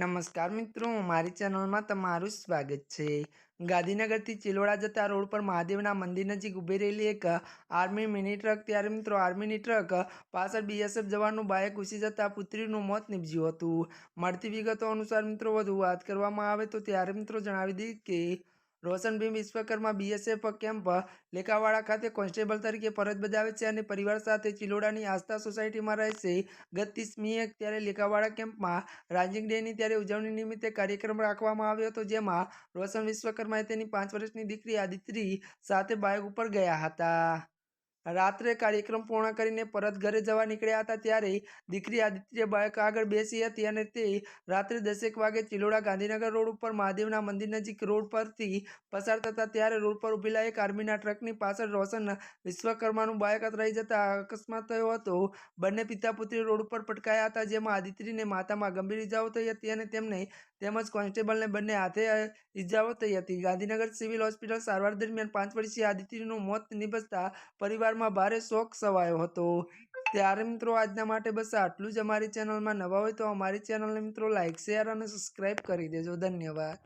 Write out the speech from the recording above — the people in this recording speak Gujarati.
નમસ્કાર મિત્રો, મારી ચેનલમાં તમારું સ્વાગત છે. ગાંધીનગરથી ચિલોડા જતા રોડ પર મહાદેવના મંદિર નજીક ઊભી રહેલી એક આર્મી મિની ટ્રક, ત્યારે મિત્રો આર્મીની ટ્રક પાછળ બીએસએફ જવાનનું બાઇક ઘૂસી જતા પુત્રીનું મોત નીપજ્યું હતું. મળતી વિગતો અનુસાર મિત્રો, વધુ વાત કરવામાં આવે તો ત્યારે મિત્રો જણાવી દઈએ કે રોશનભીમ વિશ્વકર્મા બીએસએફ કેમ્પ લેખાવાડા ખાતે કોન્સ્ટેબલ તરીકે ફરજ બજાવે છે અને પરિવાર સાથે ચિલોડાની આસ્થા સોસાયટીમાં રહે છે. ગત ત્રીસમીએ ત્યારે લેખાવાડા કેમ્પમાં રાંજિંગ ડેની ત્યારે ઉજવણી નિમિત્તે કાર્યક્રમ રાખવામાં આવ્યો હતો, જેમાં રોશન વિશ્વકર્માએ તેની પાંચ વર્ષની દીકરી આદિત્રી સાથે બાઇક ઉપર ગયા હતા. રાત્રે કાર્યક્રમ પૂર્ણ કરીને પરત ઘરે જવા નીકળ્યા હતા ત્યારે દીકરી આદિત્ય બાઇક આગળ બેસી હતી અને તે રાત્રે દસેક વાગે ચિલોડા ગાંધીનગર રોડ ઉપર મહાદેવના મંદિર નજીક રોડ પરથી પસાર થતા ત્યારે રોડ પર ઊભેલા એક આર્મીના ટ્રકની પાછળ રોશન વિશ્વકર્માનું બાઇક રહી જતા અકસ્માત થયો હતો. બંને પિતા પુત્રી રોડ ઉપર પટકાયા હતા, જેમાં આદિત્રીને માથામાં ગંભીર ઇજાઓ થઈ હતી અને તેમને તેમજ કોન્સ્ટેબલને બંને હાથે ઇજાઓ થઈ હતી. ગાંધીનગર સિવિલ હોસ્પિટલ સારવાર દરમિયાન પાંચ વર્ષીય આદિત્રીનું મોત નિપજતા પરિવારમાં ભારે શોક સવાયો હતો. ત્યારે મિત્રો આજના માટે બસ આટલું જ. અમારી ચેનલમાં નવા હોય તો અમારી ચેનલને મિત્રો લાઇક શેર અને સબસ્ક્રાઈબ કરી દેજો. ધન્યવાદ.